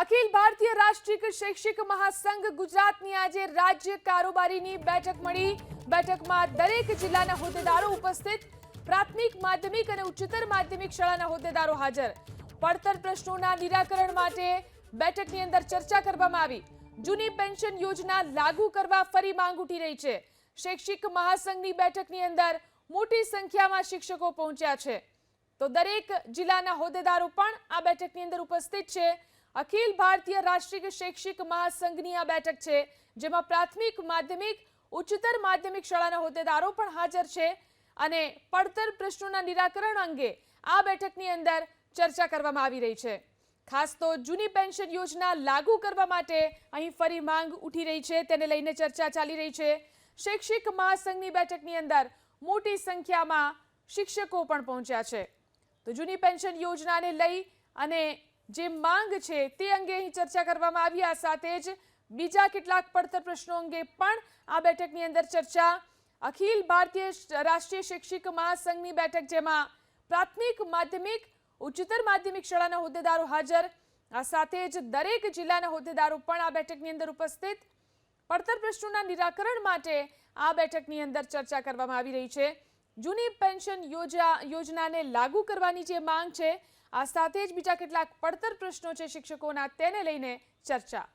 અખિલ ભારતીય રાષ્ટ્રીય શૈક્ષિક મહાસંઘ ગુજરાતની આજે રાજ્ય કારોબારીની બેઠક મળી. બેઠકમાં દરેક જિલ્લાના હોદ્દેદારો ઉપસ્થિત. પ્રાથમિક, માધ્યમિક અને ઉચ્ચતર માધ્યમિક શાળાના હોદ્દેદારો હાજર. પડતર પ્રશ્નોના નિરાકરણ માટે બેઠકની અંદર ચર્ચા કરવામાં આવી. જૂની પેન્શન યોજના લાગુ કરવા ફરી માંગ ઉઠી રહી છે. શૈક્ષિક મહાસંઘની બેઠકની અંદર મોટી સંખ્યામાં શિક્ષકો પહોંચ્યા છે. તો દરેક જિલ્લાના હોદ્દેદારો પણ આ બેઠકની અંદર ઉપસ્થિત છે. અખિલ ભારતીય રાષ્ટ્રીય શૈક્ષિક મહાસંઘની આ બેઠક છે, જેમાં પ્રાથમિક માધ્યમિક, ઉચ્ચતર માધ્યમિક શાળાના હોદ્દેદારો પણ હાજર છે અને પડતર પ્રશ્નોના નિરાકરણ અંગે આ બેઠકની અંદર ચર્ચા કરવામાં આવી રહી છે. ખાસ તો જૂની પેન્શન યોજના લાગુ કરવા માટે અહીં ફરી માંગ ઉઠી રહી છે, તેને લઈને ચર્ચા ચાલી રહી છે. શૈક્ષિક મહાસંઘની બેઠકની અંદર મોટી સંખ્યામાં શિક્ષકો પણ પહોંચ્યા છે. તો જૂની પેન્શન યોજનાને લઈ અને જે માંગ છે તે અંગે અહીં ચર્ચા કરવામાં આવી. આ સાથે જ બીજા કેટલાક પડતર પ્રશ્નો અંગે પણ આ બેઠકની અંદર ચર્ચા. અખિલ ભારતીય રાષ્ટ્રીય શૈક્ષિક મહાસંઘની બેઠક, જેમાં પ્રાથમિક માધ્યમિક, ઉચ્ચતર માધ્યમિક શાળાના હોદ્દેદારો હાજર. આ સાથે જ દરેક જિલ્લાના હોદ્દેદારો પણ આ બેઠકની અંદર ઉપસ્થિત. પડતર પ્રશ્નોના નિરાકરણ માટે આ બેઠકની અંદર ચર્ચા કરવામાં આવી રહી છે. જૂની પેન્શન યોજા, યોજનાને લાગુ કરવાની જે માંગ છે, આ સાથે જ બીજા કેટલાક પડતર પ્રશ્નો છે શિક્ષકોના, તેને લઈને ચર્ચા.